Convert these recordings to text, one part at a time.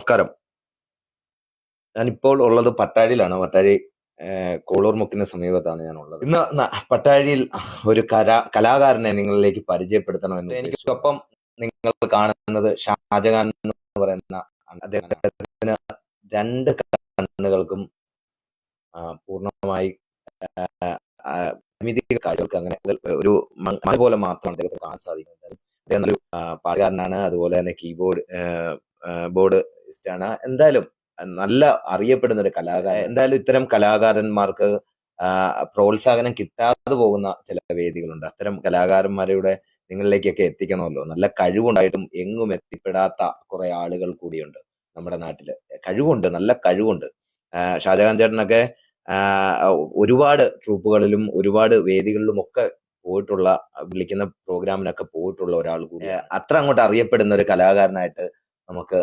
നമസ്കാരം. ഞാനിപ്പോൾ ഉള്ളത് പട്ടാഴിയിലാണ്. പട്ടാഴി കോളൂർ മുക്കിന് സമീപത്താണ് ഞാൻ ഉള്ളത് ഇന്ന് പട്ടാഴിയിൽ ഒരു കലാ കലാകാരനെ നിങ്ങളിലേക്ക് പരിചയപ്പെടുത്തണമെന്ന് എനിക്കൊപ്പം നിങ്ങൾ കാണുന്നത് ഷാജഹാൻ എന്ന് പറയുന്ന അദ്ദേഹത്തിന് രണ്ട് കണ്ണുകൾക്കും പൂർണമായി കാഴ്ചകൾക്ക് അങ്ങനെ ഒരു അതുപോലെ പോലെ മാത്രമാണ് അദ്ദേഹത്തിന് കാണാൻ സാധിക്കുന്നത്. അദ്ദേഹം നല്ലൊരു പാട്ടുകാരനാണ്. അതുപോലെ തന്നെ കീബോർഡ് ബോർഡ് ആണ് എന്തായാലും നല്ല അറിയപ്പെടുന്ന ഒരു കലാകാരൻ എന്തായാലും ഇത്തരം കലാകാരന്മാർക്ക് പ്രോത്സാഹനം കിട്ടാതെ പോകുന്ന ചില വേദികളുണ്ട്. അത്തരം കലാകാരന്മാരുടെ നിങ്ങളിലേക്കൊക്കെ എത്തിക്കണമല്ലോ. നല്ല കഴിവുണ്ടായിട്ടും എങ്ങും എത്തിപ്പെടാത്ത കുറെ ആളുകൾ കൂടിയുണ്ട് നമ്മുടെ നാട്ടിൽ. കഴിവുണ്ട് നല്ല കഴിവുണ്ട്. ഷാജഹാൻ ചേട്ടനൊക്കെ ഒരുപാട് ട്രൂപ്പുകളിലും ഒരുപാട് വേദികളിലും ഒക്കെ പോയിട്ടുള്ള വിളിക്കുന്ന പ്രോഗ്രാമിനൊക്കെ പോയിട്ടുള്ള ഒരാൾ കൂടി അത്ര അങ്ങോട്ട് അറിയപ്പെടുന്ന ഒരു കലാകാരനായിട്ട് നമുക്ക്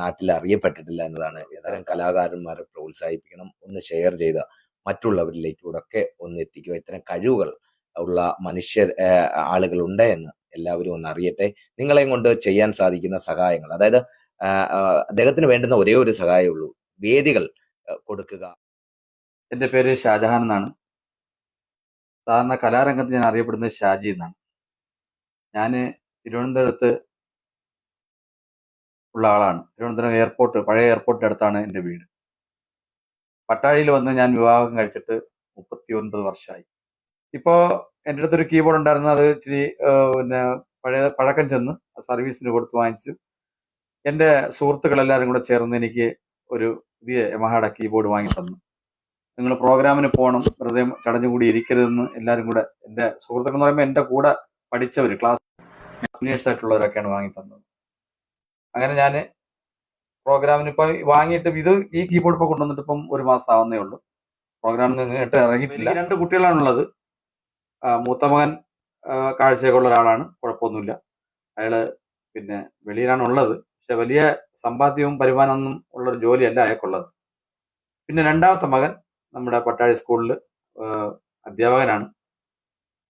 നാട്ടിൽ അറിയപ്പെട്ടിട്ടില്ല എന്നതാണ്. ഇത്തരം കലാകാരന്മാരെ പ്രോത്സാഹിപ്പിക്കണം ഒന്ന് ഷെയർ ചെയ്ത മറ്റുള്ളവരിലേക്കൂടെ ഒക്കെ ഒന്ന് എത്തിക്കുക. ഇത്തരം കഴിവുകൾ ഉള്ള മനുഷ്യർ ആളുകൾ ഉണ്ട് എന്ന് എല്ലാവരും ഒന്ന് അറിയട്ടെ. നിങ്ങളെയും കൊണ്ട് ചെയ്യാൻ സാധിക്കുന്ന സഹായങ്ങൾ അതായത് അദ്ദേഹത്തിന് വേണ്ടുന്ന ഒരേ ഒരു സഹായമേ ഉള്ളൂ. വേദികൾ കൊടുക്കുക. എന്റെ പേര് ഷാജഹാൻ എന്നാണ്. സാധാരണ കലാരംഗത്ത് ഞാൻ അറിയപ്പെടുന്നത് ഷാജി എന്നാണ്. ഞാൻ തിരുവനന്തപുരത്ത് ഉള്ള ആളാണ്. തിരുവനന്തപുരം എയർപോർട്ട് പഴയ എയർപോർട്ടിന്റെ അടുത്താണ് എന്റെ വീട്. പട്ടാഴിയിൽ വന്ന് ഞാൻ വിവാഹം കഴിച്ചിട്ട് മുപ്പത്തി ഒൻപത് വർഷമായി. ഇപ്പോൾ എന്റെ അടുത്തൊരു കീബോർഡ് ഉണ്ടായിരുന്നു. അത് ഇച്ചിരി പിന്നെ പഴയ പഴക്കം ചെന്ന് സർവീസിന് കൊടുത്ത് വാങ്ങിച്ചു. എന്റെ സുഹൃത്തുക്കളെല്ലാവരും കൂടെ ചേർന്ന് എനിക്ക് ഒരു പുതിയ യമഹയുടെ കീബോർഡ് വാങ്ങി തന്നു. നിങ്ങൾ പ്രോഗ്രാമിന് പോകണം. ഹൃദയം ചടഞ്ഞു കൂടി ഇരിക്കരുതെന്ന് എല്ലാവരും കൂടെ എന്റെ സുഹൃത്തുക്കൾ എന്ന് പറയുമ്പോൾ എന്റെ കൂടെ പഠിച്ചവർ ക്ലാസ് ആയിട്ടുള്ളവരൊക്കെയാണ് വാങ്ങി തന്നത്. അങ്ങനെ ഞാൻ പ്രോഗ്രാമിന് ഇപ്പം വാങ്ങിയിട്ട് ഇത് ഈ കീബോർഡ് ഇപ്പോൾ കൊണ്ടുവന്നിട്ട് ഇപ്പം ഒരു മാസം ആവുന്നേ ഉള്ളൂ പ്രോഗ്രാമിൽ നിന്ന് കേട്ട് ഇറങ്ങിയിട്ടില്ല. രണ്ട് കുട്ടികളാണുള്ളത്. മൂത്ത മകൻ കാഴ്ചയൊക്കെ ഉള്ള ഒരാളാണ്. കുഴപ്പമൊന്നുമില്ല. അയാൾ പിന്നെ വെളിയിലാണ് ഉള്ളത് പക്ഷെ വലിയ സമ്പാദ്യവും വരുമാനമൊന്നും ഉള്ളൊരു ജോലിയല്ല അയാൾക്കുള്ളത്. പിന്നെ രണ്ടാമത്തെ മകൻ നമ്മുടെ പട്ടാഴി സ്കൂളിൽ അധ്യാപകനാണ്.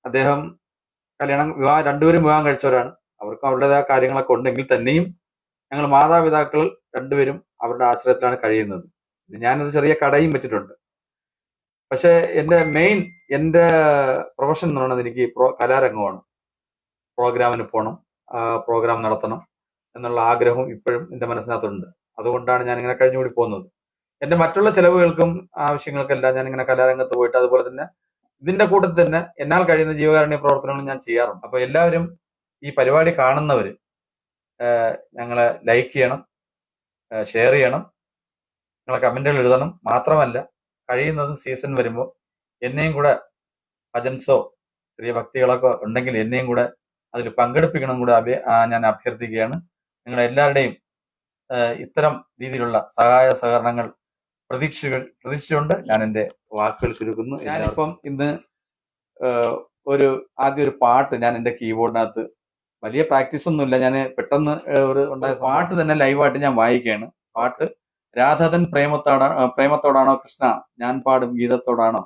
അദ്ദേഹം കല്യാണം വിവാഹം രണ്ടുപേരും വിവാഹം കഴിച്ചവരാണ്. അവർക്ക് അവരുടേതായ കാര്യങ്ങളൊക്കെ ഉണ്ടെങ്കിൽ തന്നെയും ഞങ്ങൾ മാതാപിതാക്കൾ രണ്ടുപേരും അവരുടെ ആശ്രയത്തിലാണ് കഴിയുന്നത്. ഞാനൊരു ചെറിയ കടയും വെച്ചിട്ടുണ്ട്. പക്ഷെ എന്റെ മെയിൻ എന്റെ പ്രൊഫഷൻ എന്ന് പറയുന്നത് എനിക്ക് പ്രോ കലാരംഗമാണ്. പ്രോഗ്രാമിന് പോകണം പ്രോഗ്രാം നടത്തണം എന്നുള്ള ആഗ്രഹം ഇപ്പോഴും എന്റെ മനസ്സിനകത്തുണ്ട്. അതുകൊണ്ടാണ് ഞാൻ ഇങ്ങനെ കഴിഞ്ഞുകൂടി പോകുന്നത്. എന്റെ മറ്റുള്ള ചിലവുകൾക്കും ആവശ്യങ്ങൾക്കെല്ലാം ഞാൻ ഇങ്ങനെ കലാരംഗത്ത് പോയിട്ട് അതുപോലെ തന്നെ ഇതിന്റെ കൂട്ടത്തിൽ തന്നെ എന്നാൽ കഴിയുന്ന ജീവകാരുണ്യ പ്രവർത്തനങ്ങളും ഞാൻ ചെയ്യാറുണ്ട്. അപ്പോൾ എല്ലാവരും ഈ പരിപാടി കാണുന്നവര് ഞങ്ങളെ ലൈക്ക് ചെയ്യണം ഷെയർ ചെയ്യണം നിങ്ങളെ കമന്റുകൾ എഴുതണം. മാത്രമല്ല കഴിയുന്നതും സീസൺ വരുമ്പോൾ എന്നെയും കൂടെ ഭജൻസോ ചെറിയ ഭക്തികളൊക്കെ ഉണ്ടെങ്കിൽ എന്നെയും കൂടെ അതിൽ പങ്കെടുപ്പിക്കണം കൂടെ അഭ്യ ഞാൻ അഭ്യർത്ഥിക്കുകയാണ്. നിങ്ങളെല്ലാവരുടെയും ഇത്തരം രീതിയിലുള്ള സഹായ സഹകരണങ്ങൾ പ്രതീക്ഷകൾ പ്രതീക്ഷിച്ചുകൊണ്ട് ഞാൻ എന്റെ വാക്കുകൾ ചുരുക്കുന്നു. ഞാനിപ്പം ഇന്ന് ഒരു ആദ്യം ഒരു പാട്ട് ഞാൻ എന്റെ കീബോർഡിനകത്ത് വലിയ പ്രാക്ടീസ് ഒന്നുമില്ല. ഞാൻ പെട്ടെന്ന് ഒരു ഉണ്ടായ പാട്ട് തന്നെ ലൈവായിട്ട് ഞാൻ വായിക്കുകയാണ്. പാട്ട് രാധതൻ പ്രേമത്തോടാ പ്രേമത്തോടാണോ കൃഷ്ണ ഞാൻ പാടും ഗീതത്തോടാണോ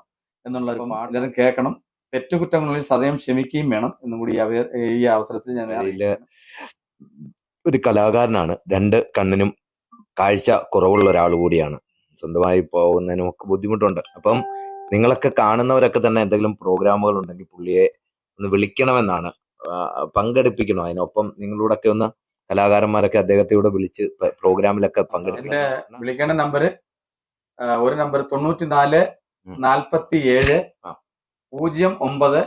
എന്നുള്ള ഒരു പാട്ട് എല്ലാവരും കേൾക്കണം. തെറ്റുകുറ്റങ്ങളിൽ സദയം ക്ഷമിക്കുകയും വേണം എന്നും കൂടി ഈ അവസരത്തിൽ ഞാൻ ഒരു കലാകാരനാണ്. രണ്ട് കണ്ണിനും കാഴ്ച കുറവുള്ള ഒരാൾ കൂടിയാണ്. സ്വന്തമായി പോകുന്നതിനും ഒക്കെ ബുദ്ധിമുട്ടുണ്ട്. അപ്പം നിങ്ങളൊക്കെ കാണുന്നവരൊക്കെ തന്നെ എന്തെങ്കിലും പ്രോഗ്രാമുകൾ ഉണ്ടെങ്കിൽ പുള്ളിയെ ഒന്ന് വിളിക്കണമെന്നാണ് പങ്കെടുപ്പിക്കണം അതിനൊപ്പം നിങ്ങളോടൊക്കെ ഒന്ന് കലാകാരന്മാരൊക്കെ അദ്ദേഹത്തെ ഇവിടെ വിളിച്ച് പ്രോഗ്രാമിലൊക്കെ പങ്കെടുക്കണം വിളിക്കേണ്ട നമ്പർ ഒരു നമ്പർ തൊണ്ണൂറ്റി നാല്. നാൽപ്പത്തി ഏഴ്. പൂജ്യം ഒമ്പത്.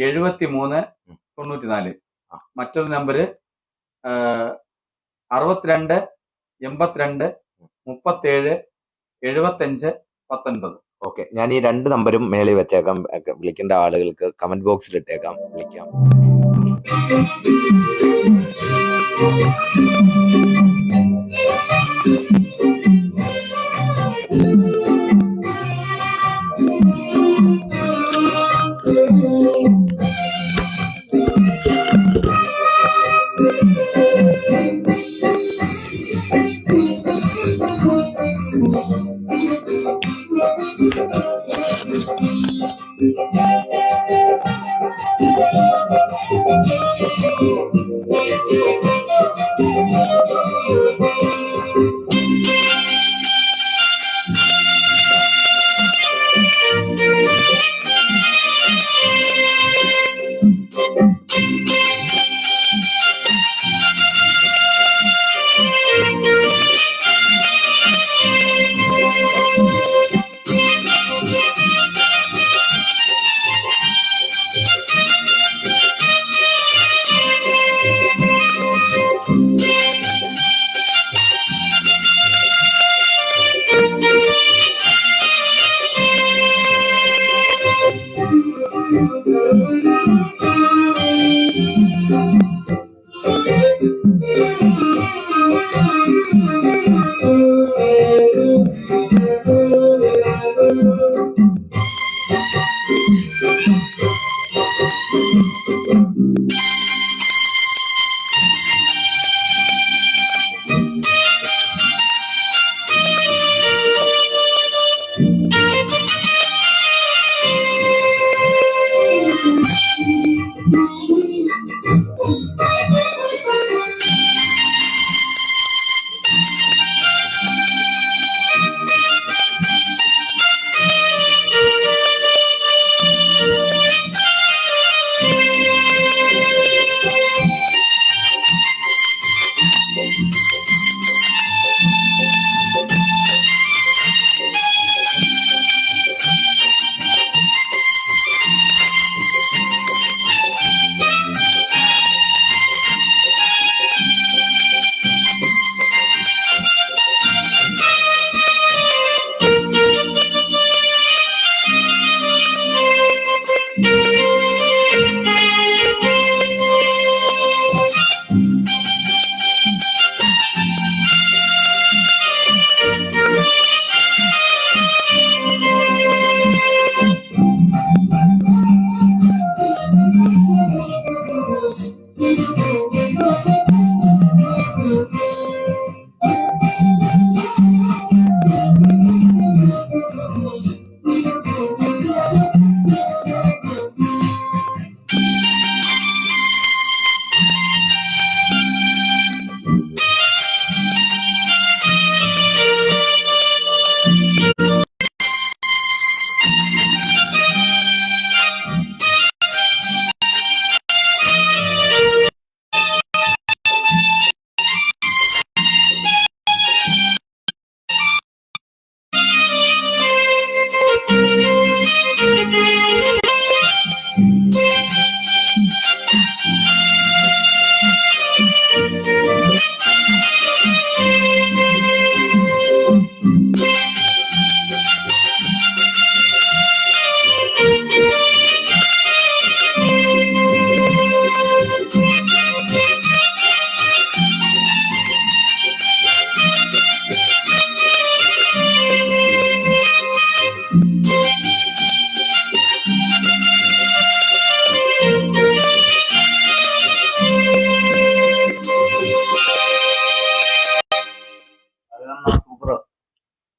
എഴുപത്തി മൂന്ന്. തൊണ്ണൂറ്റി നാല്. മറ്റൊരു നമ്പർ അറുപത്തിരണ്ട് എൺപത്തിരണ്ട് മുപ്പത്തേഴ് എഴുപത്തഞ്ച് പത്തൊൻപത് ഓക്കെ ഞാൻ ഈ രണ്ട് നമ്പരും മേളിൽ വെച്ചേക്കാം വിളിക്കേണ്ട ആളുകൾക്ക് കമന്റ് ബോക്സിൽ ഇട്ടേക്കാം വിളിക്കാം Thank you.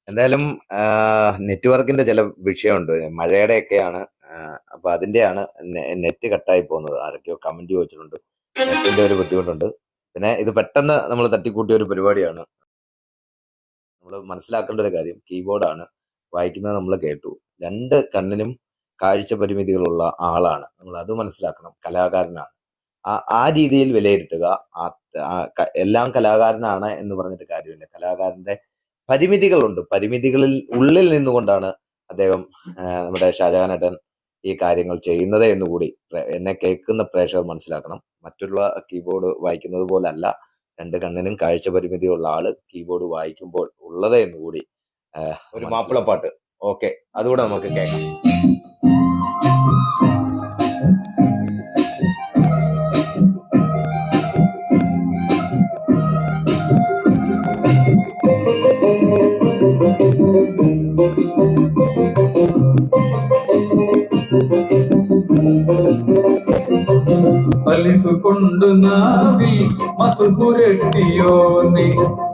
എന്തായാലും നെറ്റ്വർക്കിന്റെ ചില വിഷയമുണ്ട്. മഴയുടെയൊക്കെയാണ് അപ്പൊ അതിന്റെയാണ് നെറ്റ് കട്ടായി പോകുന്നത്. ആരൊക്കെയോ കമന്റ് ചോദിച്ചിട്ടുണ്ട്. നെറ്റിന്റെ ഒരു ബുദ്ധിമുട്ടുണ്ട്. പിന്നെ ഇത് പെട്ടെന്ന് നമ്മൾ തട്ടിക്കൂട്ടിയ ഒരു പരിപാടിയാണ്. നമ്മൾ മനസ്സിലാക്കേണ്ട ഒരു കാര്യം കീബോർഡാണ്. വായിക്കുന്നത് നമ്മൾ കേട്ടു. രണ്ട് കണ്ണിനും കാഴ്ച പരിമിതികളുള്ള ആളാണ്. നമ്മൾ അത് മനസ്സിലാക്കണം. കലാകാരനാണ്. ആ ആ രീതിയിൽ വിലയിരുത്തുക. എല്ലാം കലാകാരനാണ് എന്ന് പറഞ്ഞിട്ട് കാര്യമില്ല. കലാകാരന്റെ പരിമിതികളുണ്ട്. പരിമിതികളിൽ ഉള്ളിൽ നിന്നുകൊണ്ടാണ് അദ്ദേഹം നമ്മുടെ ഷാജഹാനേട്ടൻ ഈ കാര്യങ്ങൾ ചെയ്യുന്നത് എന്നുകൂടി എന്നെ കേൾക്കുന്ന പ്രേക്ഷകർ മനസ്സിലാക്കണം. മറ്റുള്ള കീബോർഡ് വായിക്കുന്നത് പോലല്ല. രണ്ട് കണ്ണിനും കാഴ്ച പരിമിതിയുള്ള ആൾ കീബോർഡ് വായിക്കുമ്പോൾ ഉള്ളത് എന്നുകൂടി ഒരു മാപ്പിളപ്പാട്ട്. ഓക്കെ അതുകൂടെ നമുക്ക് കേൾക്കാം. അലിഫ് കൊണ്ടു നാവിൽ മധുപുരട്ടിയോനെ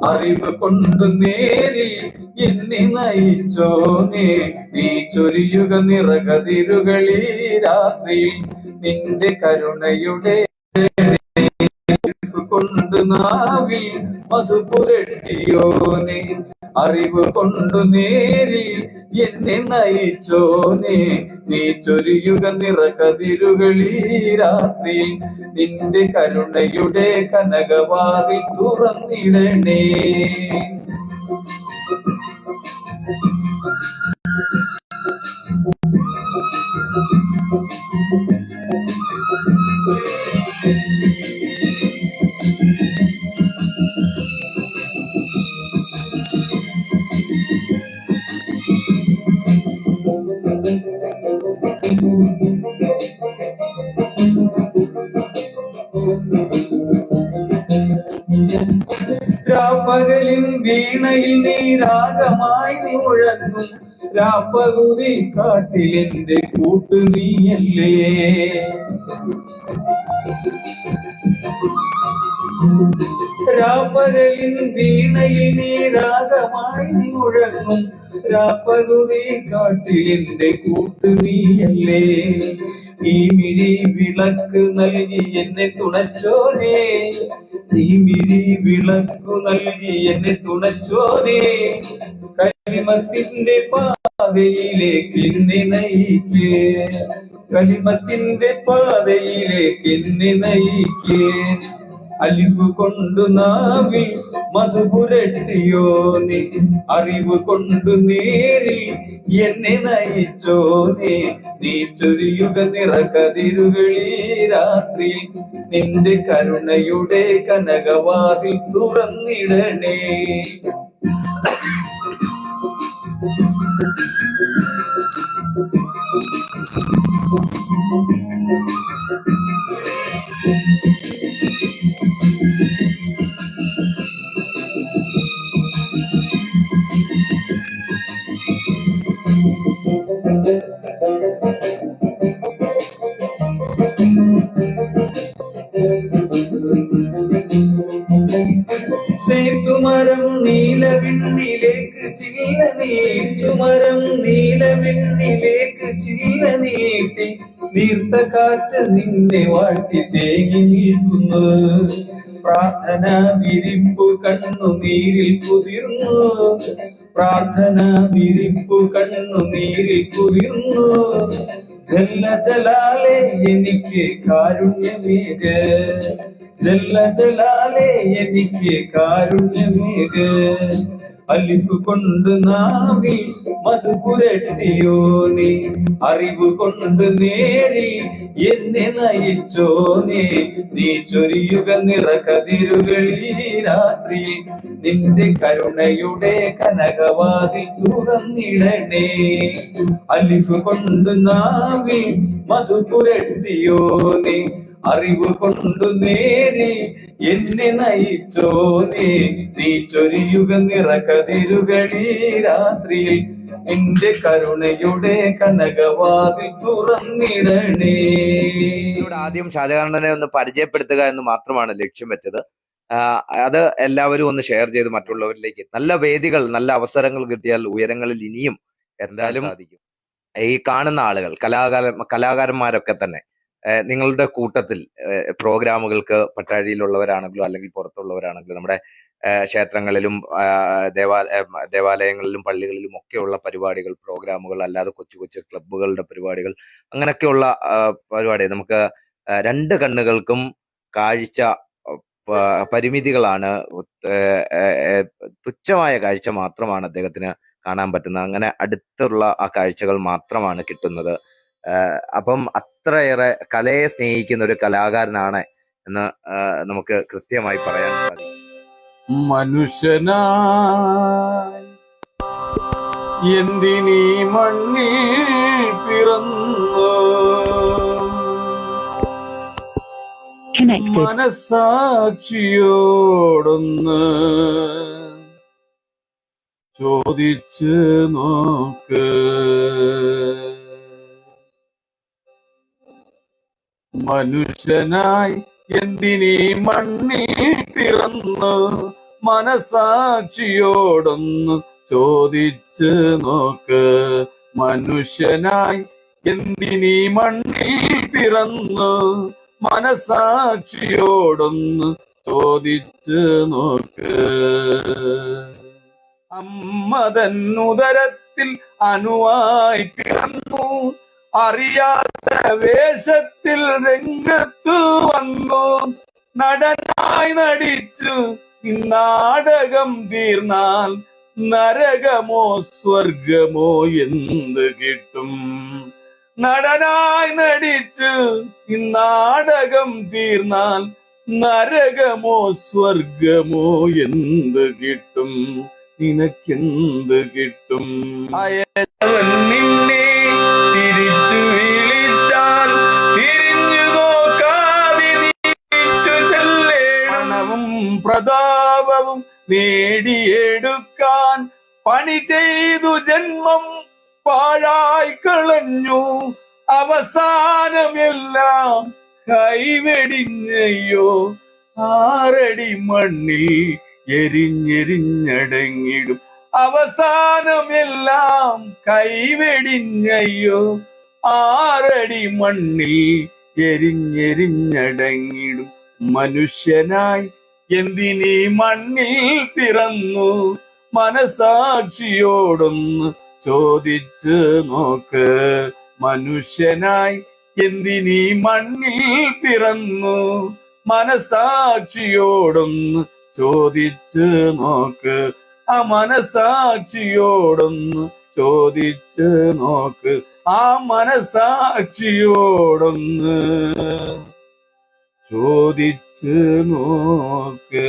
അറിവ് കൊണ്ടു നേരിൽ എന്നെ നയിച്ചോനെ നീ? ചൊരിയുക നിറകതിരുകളി രാത്രിയിൽ. നിന്റെ കരുണയുടെ കൊണ്ടു നാവിൽ മധുപുരട്ടിയോനെ അറിവ് കൊണ്ടു നേരിൽ എന്നെ നയിച്ചോനെ നീ. ചൊരിയുക നിറകതിരുകളീ രാത്രിയിൽ. നിന്റെ കരുണയുടെ കനകവാതിൽ തുറന്നിടണേ. രാപ്പകലിൻ വീണയിൽ നീ രാഗമായി നീ മുഴങ്ങും. രാപ്പകുതി കാട്ടിലെന്റെ കൂട്ടു നീയല്ലേ. രാപ്പകലിൻ വീണയിൽ നീ രാഗമായി നീ മുഴങ്ങും. രാപ്പകുതി കാട്ടിലെന്റെ കൂട്ടു നീയല്ലേ. ഈ മിഴി വിളക്ക് നൽകി എന്നെ തുണച്ചോനേ. ഈ മിഴി വിളക്ക് നൽകി എന്നെ തുണച്ചോനേ. കരിമത്തിന്റെ പാതയിലേക്ക് എന്നെ നയിക്കേ. കരിമത്തിന്റെ പാതയിലേക്ക് എന്നെ നയിക്ക്. അലിഫ് കൊണ്ടു നാവിൽ മധുപുരട്ടിയോനെ അറിവ് കൊണ്ടു നേരിൽ എന്നെ നയിച്ചോനെ നീ? ചൊരിയുക നിറകതിരുകളി രാത്രി നിന്റെ കരുണയുടെ കനകവാതിൽ തുറന്നിടണേ. സേത്തുമരം നീർത്ത കാറ്റ് നിന്നെ വാഴ്ത്തി തേങ്ങി നിൽക്കുന്നു. പ്രാർത്ഥന വിരിപ്പു കണ്ണുനീരിൽ കുതിർന്നു. പ്രാർത്ഥന വിരിപ്പു കണ്ണുനീരിൽ കുതിർന്നു. ജല്ല ജലാലെ എനിക്ക് കാരുണ്യമേക. ജല്ല ജലാലെ എനിക്ക് കാരുണ്യമേക. അലിഫ് കൊണ്ട് നാവിൽ മധുപുരട്ടിയോനെ അറിവ് കൊണ്ട് നേരിൽ എന്നെ നയിച്ചോനെ നീ? ചൊരിയുക നിറകതിരുകളീ രാത്രി നിന്റെ കരുണയുടെ കനകവാതിൽ തുറന്നിടണേ. അലിഫ് കൊണ്ട് നാവിൽ മധുപുരട്ടിയോനെ അറിവ് കൊണ്ടു നേരിൽ എന്നെ നയിച്ചോനെ നീ. ചൊരിയുക നിറകതിരുകളീ രാത്രിയിൽ. നിന്റെ കരുണയുടെ കനകവാതിൽ തുറന്നിടണേ. ആദ്യം ഷാജകാനെ ഒന്ന് പരിചയപ്പെടുത്തുക എന്ന് മാത്രമാണ് ലക്ഷ്യം വെച്ചത്. അത് എല്ലാവരും ഒന്ന് ഷെയർ ചെയ്ത് മറ്റുള്ളവരിലേക്ക് നല്ല വേദികൾ നല്ല അവസരങ്ങൾ കിട്ടിയാൽ ഉയരങ്ങളിൽ ഇനിയും എന്തായാലും സാധിക്കും. ഈ കാണുന്ന ആളുകൾ കലാകാര കലാകാരന്മാരൊക്കെ തന്നെ നിങ്ങളുടെ കൂട്ടത്തിൽ പ്രോഗ്രാമുകൾക്ക് പട്ടാഴിയിലുള്ളവരാണെങ്കിലും അല്ലെങ്കിൽ പുറത്തുള്ളവരാണെങ്കിലും നമ്മുടെ ക്ഷേത്രങ്ങളിലും ദേവാ ദേവാലയങ്ങളിലും പള്ളികളിലും ഒക്കെയുള്ള പരിപാടികൾ പ്രോഗ്രാമുകൾ അല്ലാതെ കൊച്ചു കൊച്ചു ക്ലബ്ബുകളുടെ പരിപാടികൾ അങ്ങനെയൊക്കെയുള്ള പരിപാടി നമുക്ക് രണ്ട് കണ്ണുകൾക്കും കാഴ്ച പരിമിതികളാണ് തുച്ഛമായ കാഴ്ച മാത്രമാണ് അദ്ദേഹത്തിന് കാണാൻ പറ്റുന്നത്. അങ്ങനെ അടുത്തുള്ള ആ കാഴ്ചകൾ മാത്രമാണ് കിട്ടുന്നത്. അപ്പം അത്രയേറെ കലയെ സ്നേഹിക്കുന്ന ഒരു കലാകാരനാണ് എന്ന് നമുക്ക് കൃത്യമായി പറയാൻ സാധിക്കും. മനുഷ്യനായി എന്തിനീ മണ്ണിൽ പിറന്നു? Connected. മനസാക്ഷിയോടൊന്ന് ചോദിച്ചു നോക്ക്. മനുഷ്യനായി എന്തിനീ മണ്ണിൽ പിറന്നു മനസാക്ഷിയോടൊന്ന് ചോദിച്ച് നോക്ക്? മനുഷ്യനായി എന്തിനീ മണ്ണിൽ പിറന്നു മനസാക്ഷിയോടൊന്ന് ചോദിച്ച് നോക്ക്? അമ്മതൻ ഉദരത്തിൽ അനുവായി പിറന്നു അറിയാത്ത വേഷത്തിൽ രംഗത്തു വന്നു. നടനായി നടിച്ചു. നാടകം തീർന്നാൽ നരകമോ സ്വർഗമോ എന്ത് കിട്ടും? നടനായി നടിച്ചു. നാടകം തീർന്നാൽ നരകമോ സ്വർഗമോ എന്ത് കിട്ടും? നിനക്കെന്ത് കിട്ടും? പ്രതാപവും നേടിയെടുക്കാൻ പണി ചെയ്തു ജന്മം പാഴായി കളഞ്ഞു. അവസാനമെല്ലാം കൈവെടിഞ്ഞയ്യോ? ആറടി മണ്ണിൽ എരിഞ്ഞെരിഞ്ഞടങ്ങിടും. അവസാനമെല്ലാം കൈവെടിഞ്ഞയ്യോ? ആറടി മണ്ണിൽ എരിഞ്ഞെരിഞ്ഞടങ്ങിടും. മനുഷ്യനായി എന്തിനീ മണ്ണിൽ പിറന്നു? മനസാക്ഷിയോടൊന്ന് ചോദിച്ചു നോക്ക്. മനുഷ്യനായി എന്തിനീ മണ്ണിൽ പിറന്നു? മനസാക്ഷിയോടൊന്ന് ചോദിച്ചു നോക്ക്. ആ മനസാക്ഷിയോടൊന്ന് ചോദിച്ചു നോക്ക്. ആ മനസാക്ഷിയോടൊന്ന് ചോദിച്ചു നോക്ക്.